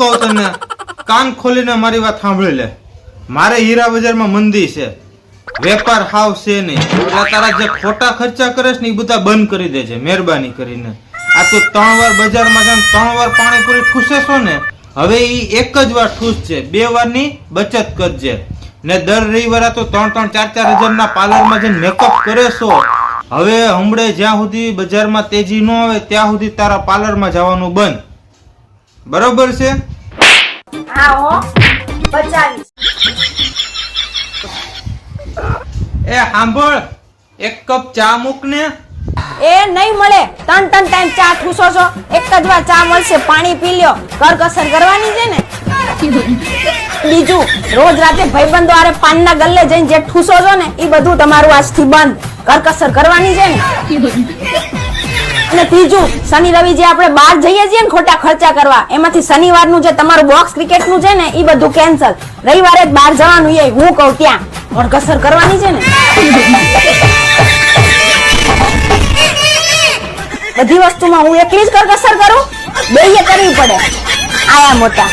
કહું તને કાન ખોલીને મારી વાત સાંભળી લે. મારે હીરા બજારમાં મંદી છે. વેપાર હાવ છે નહીં. એટલે તારા જે ખોટા ખર્ચા કરે છે ને એ બધા બંધ કરી દેજે, મહેરબાની કરીને. આ તું ત્રણ વાર બજારમાં જાય ત્રણ વાર પાણીપુરી ઠૂસે છો ને, હવે એ એક જ વાર ઠૂસ છે. બે વારની બચત કરજે. ને દર રવિવારે તો ત્રણ ત્રણ ચાર ચાર હજારના પાર્લરમાં જઈને મેકઅપ કરે છો. હવે હમણે જ્યાં સુધી બજારમાં તેજી ન આવે, ત્યાં સુધી તારા પાર્લરમાં જવાનું બંધ. બરોબર છે? હા હો. બચાવીશ. એ સાંભળ. એક કપ ચા મૂક ને. એ નહીં મળે. ત્રણ ત્રણ ટાઈમ ચા ઠૂસો છો એક જ વાર ચા મળશે પાણી પી લ્યો. કરકસર કરવાની છે ને? બીજું રોજ રાતે ભાઈબંધો આરે પાનના ગલ્લે જઈને જે ઠૂસો છો ને એ બધું તમારું આજથી બંધ. કરકસર કરવાની છે ને? અને ત્રીજું, શનિ રવિ જે આપણે બહાર જઈએ છીએ ને ખોટા ખર્ચા કરવા, એમાંથી શનિવારનું જે તમારું બોક્સ ક્રિકેટનું છે ને એ બધું કેન્સલ રવિવારે જ બહાર જવાનું એ હું કહું ત્યાં. કરકસર કરવાની છે ને. બધી વસ્તુમાં હું એકલી જ કરકસર કરું? બેય કરવી પડે. આયા મોટા.